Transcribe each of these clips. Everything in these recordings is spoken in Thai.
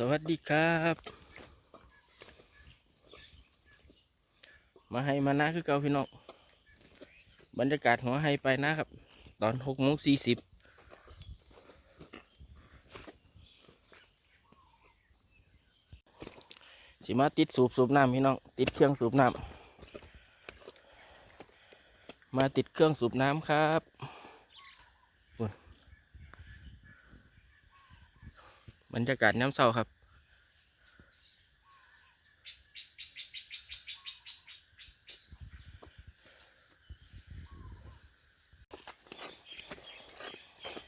สวัสดีครับ มาให้มานะคือเก่าพี่น้อง บรรยากาศหัวให้ไปนะครับ ตอนหกโมงสี่สิบสิมาติดสูบสูบน้ำพี่น้อง ติดเครื่องสูบน้ำ มาติดเครื่องสูบน้ำครับอุ่น บรรยากาศน้ำเศร้าครับ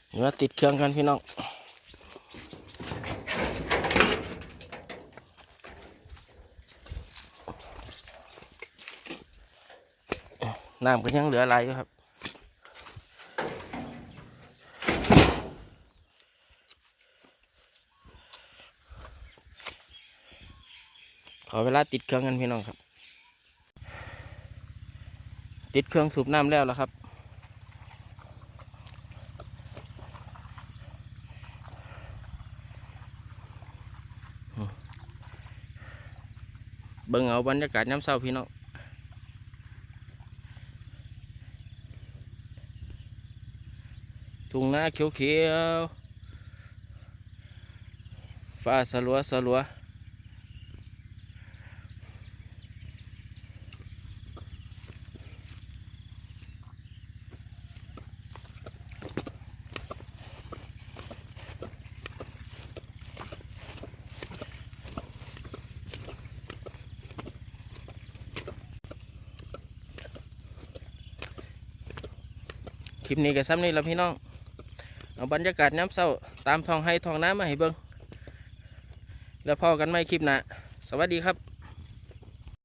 เดี๋ยวติดเครื่องกันพี่น้องน้ำก็ยังเหลืออะไรอยู่ครับ ขอเวลาติดเครื่องกันพี่น้องครับ ติดเครื่องสูบน้ำแล้วแล้วครับ เบิ่งเอาบรรยากาศน้ำเศร้าพี่น้องทุ่งนาเขียวๆฟ้าสลัวสลัว ลิปนี้ก็ซ้ำนี่แล้วพี่น้อง เอาบรรยากาศน้ำเศร้าตามทองให้ทองน้ำมาให้เบิ้งแล้วพอกันไม่คลิปหนะสวัสดีครับ